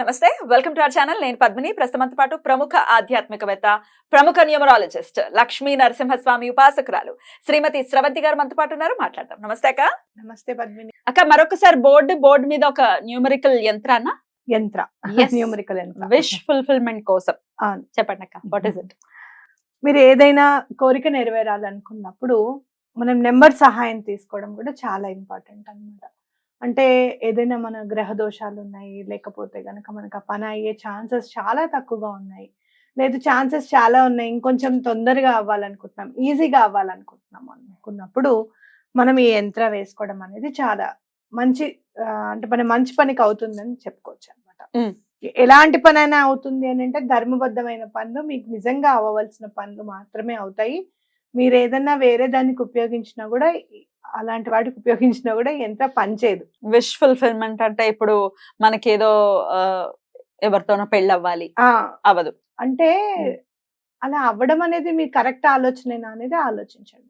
నమస్తే welcome to our channel. నేను పద్మిని. ప్రస్తుతంతో పాటు ప్రముఖ ఆధ్యాత్మికవేత్త ప్రముఖ న్యూమరాలజిస్ట్ లక్ష్మీ నరసింహస్వామి ఉపాసకురాలు శ్రీమతి స్రవంతి గారు మనతో పాటు ఉన్నారు. మాట్లాడదాం. నమస్తే అక్క. నమస్తే పద్మిని. అక్క మరొకసారి బోర్డు బోర్డు మీద ఒక న్యూమరికల్ యంత్రాన్న యంత్ర. న్యూమరికల్ యంత్ర. విష్ ఫుల్ఫిల్మెంట్ కోసం. చెప్పండి అక్క వాట్ ఇస్ ఇట్ మీరు ఏదైనా కోరిక నెరవేరాలనుకున్నప్పుడు మనం నెంబర్ సహాయం తీసుకోవడం కూడా చాలా ఇంపార్టెంట్ అన్నమాట. అంటే ఏదైనా మన గ్రహ దోషాలు ఉన్నాయి లేకపోతే గనక మనకు ఆ పని అయ్యే ఛాన్సెస్ చాలా తక్కువగా ఉన్నాయి. లేదు ఛాన్సెస్ చాలా ఉన్నాయి ఇంకొంచెం తొందరగా అవ్వాలనుకుంటున్నాం ఈజీగా అవ్వాలనుకుంటున్నాం అనుకున్నప్పుడు మనం ఈ యంత్ర వేసుకోవడం అనేది చాలా మంచి అంటే మన మంచి పనికి అవుతుందని చెప్పుకోవచ్చు అనమాట. ఎలాంటి పనైనా అవుతుంది అని అంటే ధర్మబద్ధమైన పనులు మీకు నిజంగా అవ్వవలసిన పనులు మాత్రమే అవుతాయి. మీరు ఏదన్నా వేరే దానికి ఉపయోగించినా కూడా అలాంటి వాటికి ఉపయోగించినా కూడా ఎంత పనిచేయదు విష్ ఫుల్ఫిల్మెంట్ అంటే ఇప్పుడు మనకేదో ఎవరితోనో పెళ్ళి అవ్వాలి అవ్వదు. అంటే. అలా అవ్వడం అనేది మీ కరెక్ట్ ఆలోచనేనా అనేది ఆలోచించండి.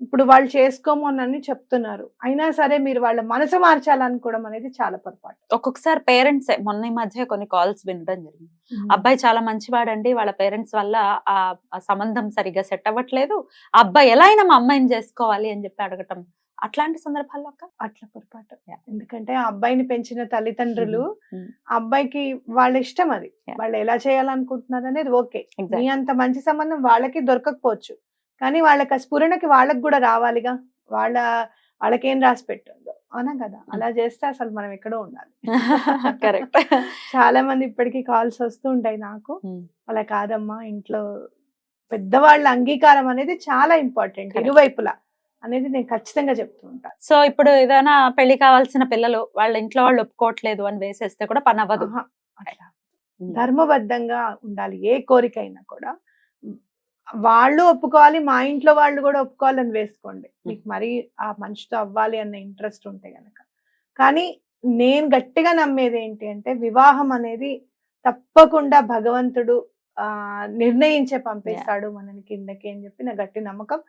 ఇప్పుడు వాళ్ళు చేసుకోమోనని చెప్తున్నారు. అయినా సరే మీరు వాళ్ళ మనసు మార్చాలనుకోవడం అనేది చాలా పొరపాటు. ఒక్కొక్కసారి పేరెంట్స్ మొన్న ఈ మధ్య కొన్ని కాల్స్ వినడం జరిగింది. అబ్బాయి చాలా మంచివాడండి వాళ్ళ పేరెంట్స్ వల్ల ఆ సంబంధం సరిగ్గా సెట్ అవ్వట్లేదు. అబ్బాయి ఎలా అయినా మా అమ్మాయిని చేసుకోవాలి అని చెప్పి అడగటం. అట్లాంటి సందర్భాల్లో అక్క? అట్లా పొరపాటు. ఎందుకంటే ఆ అబ్బాయిని పెంచిన తల్లిదండ్రులు అబ్బాయికి వాళ్ళ ఇష్టం అది. వాళ్ళు ఎలా చేయాలనుకుంటున్నారు అనేది ఓకే. మీ. అంత మంచి సంబంధం వాళ్ళకి దొరకకపోవచ్చు. కానీ వాళ్ళకి ఆ స్ఫురణకి వాళ్ళకి కూడా రావాలిగా. వాళ్ళ వాళ్ళకేం రాసి పెట్టిందో అవునా కదా? అలా చేస్తే అసలు మనం ఎక్కడో ఉండాలి. కరెక్ట్. చాలా మంది ఇప్పటికీ కాల్స్ వస్తూ ఉంటాయి నాకు. అలా కాదమ్మా ఇంట్లో పెద్దవాళ్ళ అంగీకారం అనేది చాలా ఇంపార్టెంట్. ఇరువైపులా అనేది నేను ఖచ్చితంగా చెప్తూ ఉంటాను సో ఇప్పుడు ఏదైనా పెళ్ళి కావాల్సిన పిల్లలు వాళ్ళ ఇంట్లో వాళ్ళు ఒప్పుకోవట్లేదు అని వేసేస్తే కూడా పని అవ్వదు. ధర్మబద్ధంగా ఉండాలి ఏ కోరిక అయినా కూడా. వాళ్ళు ఒప్పుకోవాలి మా ఇంట్లో వాళ్ళు కూడా ఒప్పుకోవాలని వేసుకోండి. మీకు మరీ ఆ మనిషితో అవ్వాలి అన్న ఇంట్రెస్ట్ ఉంటే గనక. కానీ నేను గట్టిగా నమ్మేది ఏంటి అంటే వివాహం అనేది తప్పకుండా భగవంతుడు ఆ నిర్ణయించే పంపిస్తాడు మనని కిందకి అని చెప్పి నా గట్టి నమ్మకం.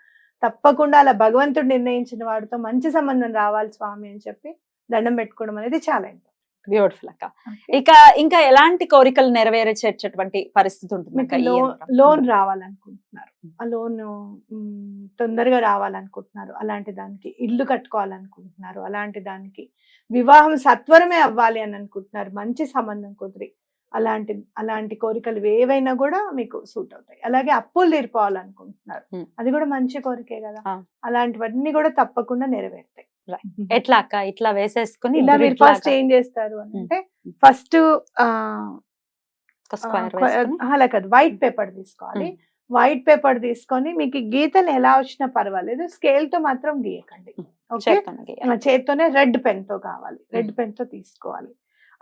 తప్పకుండా అలా భగవంతుడు నిర్ణయించిన వాడితో మంచి సంబంధం రావాలి స్వామి అని చెప్పి దండం పెట్టుకోవడం అనేది చాలా. బ్యూటిఫుల్ అక్క? ఇక ఇంకా ఎలాంటి కోరికలు నెరవేర్చేటటువంటి పరిస్థితి ఉంటుంది లోన్? లోన్ రావాలనుకుంటున్నారు. ఆ లోన్ తొందరగా రావాలనుకుంటున్నారు. అలాంటి దానికి ఇల్లు కట్టుకోవాలనుకుంటున్నారు. అలాంటి దానికి వివాహం సత్వరమే అవ్వాలి అని అనుకుంటున్నారు. మంచి సంబంధం కుదిరి. అలాంటి అలాంటి కోరికలు ఏవైనా కూడా మీకు సూట్ అవుతాయి. అలాగే అప్పులు తీరిపోవాలనుకుంటున్నారు. Hmm. అది కూడా మంచి కోరికే కదా. అలాంటివన్నీ కూడా తప్పకుండా నెరవేరుతాయి. ఎట్లా అక్క ఇట్లా వేసేసుకుని ఇలా మీరు ఫస్ట్ ఏం చేస్తారు. అంటే ఫస్ట్ అలా కాదు వైట్ పేపర్ తీసుకోవాలి. వైట్ పేపర్ తీసుకొని మీకు గీతలు ఎలా వచ్చినా పర్వాలేదు. స్కేల్తో మాత్రం గీయకండి. ఓకే? చేత్తోనే రెడ్ పెన్తో కావాలి రెడ్ పెన్తో తీసుకోవాలి.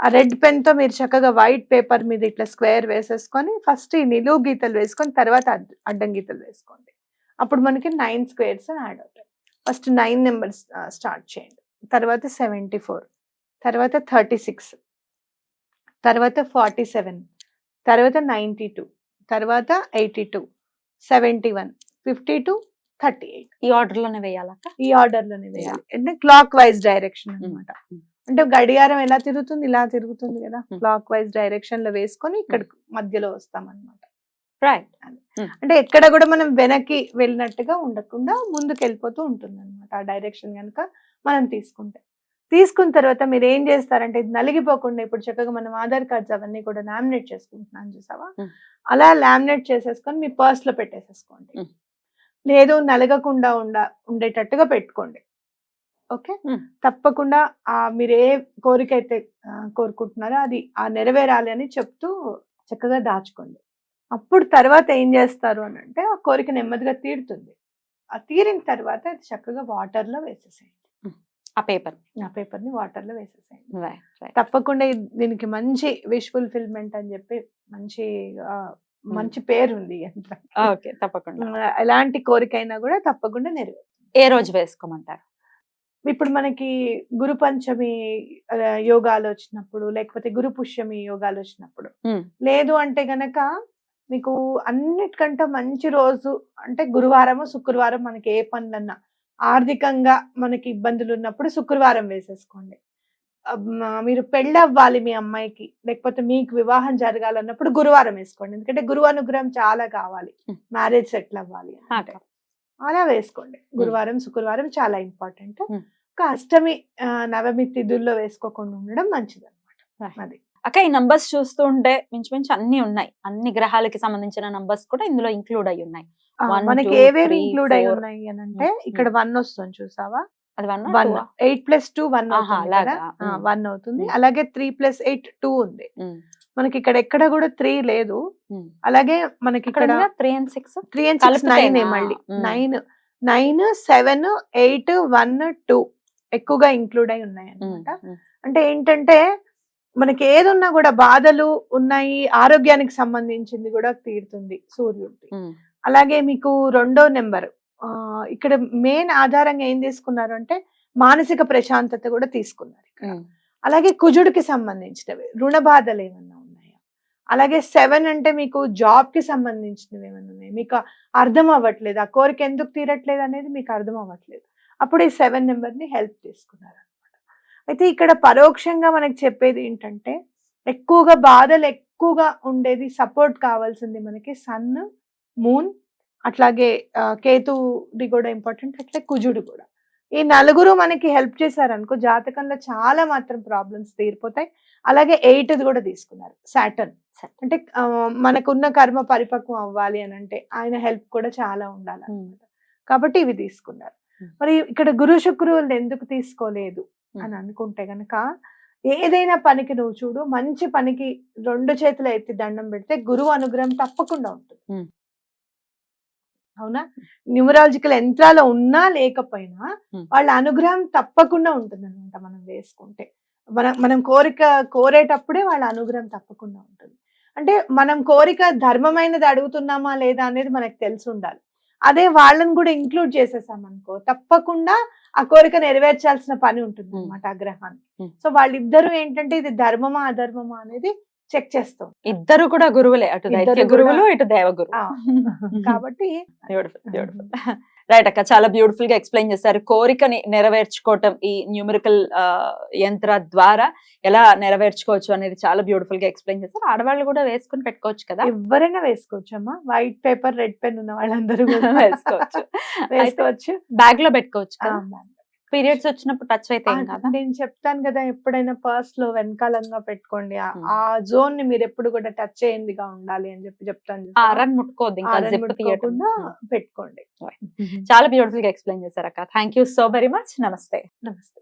ఆ రెడ్ పెన్తో మీరు చక్కగా వైట్ పేపర్ మీద ఇట్లా స్క్వేర్ వేసేసుకొని ఫస్ట్ ఈ నిలువు గీతలు వేసుకొని తర్వాత అడ్- అడ్డం గీతలు వేసుకోండి. అప్పుడు మనకి నైన్ స్క్వేర్స్ యాడ్ అవుతాయి. ఫస్ట్ నైన్ నెంబర్స్ స్టార్ట్ చేయండి. తర్వాత సెవెంటీ ఫోర్ తర్వాత థర్టీ సిక్స్ తర్వాత ఫార్టీ సెవెన్ తర్వాత నైంటీ టూ తర్వాత eighty two seventy one fifty two thirty eight. ఈ ఆర్డర్లోనే వేయాలక్క? ఈ ఆర్డర్లోనే వేయాలి. అంటే క్లాక్ వైజ్ డైరెక్షన్ అన్నమాట. Mm. అంటే గడియారం ఎలా తిరుగుతుంది ఇలా తిరుగుతుంది కదా. క్లాక్ వైజ్ డైరెక్షన్లో వేసుకొని ఇక్కడ మధ్యలో వస్తాం అన్నమాట రైట్ అంటే ఎక్కడ కూడా మనం వెనక్కి వెళ్ళినట్టుగా ఉండకుండా ముందుకు వెళ్ళిపోతూ ఉంటుంది అనమాట ఆ డైరెక్షన్ కనుక మనం తీసుకుంటే. తీసుకున్న తర్వాత మీరు ఏం చేస్తారంటే ఇది నలిగిపోకుండా ఇప్పుడు చక్కగా మనం ఆధార్ కార్డ్స్ అవన్నీ కూడా లామినేట్ చేసుకుంటున్నాం చూసావా. అలా లామినేట్ చేసేసుకొని మీ పర్స్లో పెట్టేసేసుకోండి. లేదు నలగకుండా ఉండ ఉండేటట్టుగా పెట్టుకోండి. ఓకే. తప్పకుండా ఆ మీరు ఏ కోరిక అయితే కోరుకుంటున్నారో అది ఆ నెరవేరాలి అని చెప్తూ చక్కగా దాచుకోండి. అప్పుడు తర్వాత ఏం చేస్తారు అని అంటే ఆ కోరిక నెమ్మదిగా తీరుతుంది. ఆ తీరిన తర్వాత అది చక్కగా వాటర్లో వేసేసేయండి ఆ పేపర్. ఆ పేపర్ని వాటర్లో వేసేసేయండి తప్పకుండా దీనికి మంచి విష్ ఫుల్ఫిల్మెంట్ అని చెప్పి మంచి మంచి పేరు ఉంది. ఓకే తప్పకుండా. ఎలాంటి కోరికైనా కూడా తప్పకుండా నెరవేరు ఏ రోజు వేసుకోమంటారు? ఇప్పుడు మనకి గురు పంచమి యోగాలు వచ్చినప్పుడు లేకపోతే గురు పుష్యమి యోగాలు వచ్చినప్పుడు. లేదు అంటే గనక మీకు అన్నిటికంటే మంచి రోజు అంటే గురువారము శుక్రవారం మనకి ఏ పనులన్నా. ఆర్థికంగా మనకి ఇబ్బందులు ఉన్నప్పుడు శుక్రవారం వేసేసుకోండి. మీరు పెళ్ళి అవ్వాలి మీ అమ్మాయికి లేకపోతే మీకు వివాహం జరగాలన్నప్పుడు గురువారం వేసుకోండి. ఎందుకంటే గురువు అనుగ్రహం చాలా కావాలి. మ్యారేజ్ సెటిల్ అవ్వాలి అలా వేసుకోండి. గురువారం శుక్రవారం చాలా ఇంపార్టెంట్. ఒక అష్టమి నవమి తిథుల్లో వేసుకోకుండా ఉండడం మంచిది Right. అది. అక్క ఈ నంబర్స్ చూస్తూ ఉంటే మించుమించు అన్ని ఉన్నాయి అన్ని గ్రహాలకి సంబంధించిన నంబర్స్ కూడా ఇందులో ఇంక్లూడ్ అయి ఉన్నాయి మనకి ఏవేవి ఇంక్లూడ్ అయి. ఉన్నాయి అని అంటే Hmm. ఇక్కడ వన్ వస్తుంది చూసావా అది one one eight plus two one. Hmm. One అవుతుంది Hmm. అలాగే త్రీ ప్లస్ ఎయిట్ టూ ఉంది మనకి ఇక్కడ ఎక్కడ కూడా త్రీ లేదు అలాగే మనకి ఇక్కడ three and six three and six nine? మళ్ళీ Hmm. Nine nine seven eight one two ఎక్కువగా ఇంక్లూడ్ అయి ఉన్నాయి అన్నమాట అంటే ఏంటంటే మనకి ఏది ఉన్నా కూడా బాధలు ఉన్నాయి ఆరోగ్యానికి సంబంధించింది కూడా తీరుతుంది సూర్యుడిది. అలాగే మీకు రెండో నెంబర్ ఇక్కడ మెయిన్ ఆధారంగా ఏం తీసుకున్నారు అంటే మానసిక ప్రశాంతత కూడా తీసుకున్నారు ఇక్కడ. అలాగే కుజుడికి సంబంధించినవి రుణ బాధలు ఏమన్నా ఉన్నాయా? అలాగే సెవెన్ అంటే మీకు జాబ్కి సంబంధించినవి ఏమైనా ఉన్నాయి? మీకు అర్థం అవ్వట్లేదు ఆ కోరిక ఎందుకు తీరట్లేదు అనేది మీకు అర్థం అవ్వట్లేదు. అప్పుడు ఈ సెవెన్ నెంబర్ని హెల్ప్ తీసుకున్నారు. అయితే ఇక్కడ పరోక్షంగా మనకి చెప్పేది ఏంటంటే ఎక్కువగా బాధలు ఎక్కువగా ఉండేది సపోర్ట్ కావాల్సింది మనకి సన్ మూన్ అట్లాగే ఆ, కేతుది కూడా ఇంపార్టెంట్ అట్లే కుజుడు కూడా. ఈ నలుగురు మనకి హెల్ప్ చేశారనుకో జాతకంలో చాలా మాత్రం ప్రాబ్లమ్స్ తీరిపోతాయి. అలాగే ఎయిట్ కూడా తీసుకున్నారు సాటర్న్ అంటే మనకున్న కర్మ పరిపక్వం అవ్వాలి అని అంటే ఆయన హెల్ప్ కూడా చాలా ఉండాలి అన్నమాట కాబట్టి ఇవి తీసుకున్నారు. Hmm. మరి ఇక్కడ గురు శుక్రువులు ఎందుకు తీసుకోలేదు? Hmm. అని అనుకుంటే గనక ఏదైనా పనికి నువ్వు చూడు మంచి పనికి రెండు చేతులు ఎత్తి దండం పెడితే గురువు అనుగ్రహం తప్పకుండా ఉంటుంది. అవునా? న్యూమరాలజికల్ యంత్రాలు ఉన్నా లేకపోయినా. వాళ్ళ అనుగ్రహం తప్పకుండా ఉంటుంది అనమాట మనం వేసుకుంటే. మనం మనం కోరిక కోరేటప్పుడే వాళ్ళ అనుగ్రహం తప్పకుండా ఉంటుంది. అంటే మనం కోరిక ధర్మమైనది అడుగుతున్నామా లేదా అనేది మనకు తెలిసి ఉండాలి. అదే వాళ్ళని కూడా ఇంక్లూడ్ చేసేసాం అనుకో తప్పకుండా ఆ కోరిక నెరవేర్చాల్సిన పని ఉంటుంది. అనమాట Hmm. సో వాళ్ళిద్దరూ ఏంటంటే ఇది ధర్మమా అధర్మమా అనేది చెక్ చేస్తాం ఇద్దరు కూడా గురువులే అటు దైత్య గురువులు. ఇటు దేవగురు కాబట్టి రైట్ అక్క. చాలా బ్యూటిఫుల్గా ఎక్స్ప్లెయిన్ చేశారు. కోరికని నెరవేర్చుకోవటం ఈ న్యూమరికల్ యంత్ర ద్వారా ఎలా నెరవేర్చుకోవచ్చు అనేది చాలా బ్యూటిఫుల్గా ఎక్స్ప్లెయిన్ చేశారు. ఆడవాళ్ళు కూడా వేసుకుని పెట్టుకోవచ్చు కదా? ఎవరైనా వేసుకోవచ్చమ్మా. వైట్ పేపర్ రెడ్ పెన్ ఉన్న వాళ్ళందరూ కూడా వేసుకోవచ్చు. వేసుకోవచ్చు. బ్యాగ్లో పెట్టుకోవచ్చు పీరియడ్స్ వచ్చినప్పుడు టచ్ అయితే నేను చెప్తాను కదా ఎప్పుడైనా పర్స్లో వెనకాలంగా పెట్టుకోండి. ఆ- జోన్ని మీరు ఎప్పుడు కూడా టచ్ చేయండిగా ఉండాలి అని చెప్పి చెప్తాను ముట్టుకోవద్దు ఇంకా ఆరని తీయటం ముట్టుకోకుండా పెట్టుకోండి. చాలా బ్యూటిఫుల్గా ఎక్స్ప్లెయిన్ చేశారు అక్క. Thank you so very much నమస్తే. నమస్తే.